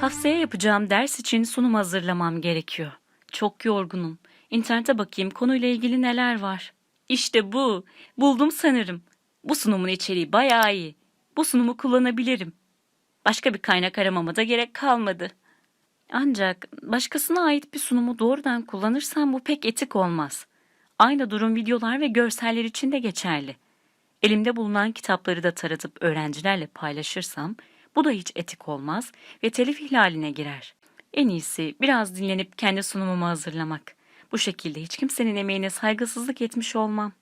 Haftaya yapacağım ders için sunum hazırlamam gerekiyor. Çok yorgunum. İnternete bakayım konuyla ilgili neler var. İşte bu. Buldum sanırım. Bu sunumun içeriği bayağı iyi. Bu sunumu kullanabilirim. Başka bir kaynak aramama da gerek kalmadı. Ancak başkasına ait bir sunumu doğrudan kullanırsam bu pek etik olmaz. Aynı durum videolar ve görseller için de geçerli. Elimde bulunan kitapları da taratıp öğrencilerle paylaşırsam bu da hiç etik olmaz ve telif ihlaline girer. En iyisi biraz dinlenip kendi sunumumu hazırlamak. Bu şekilde hiç kimsenin emeğine saygısızlık etmiş olmam.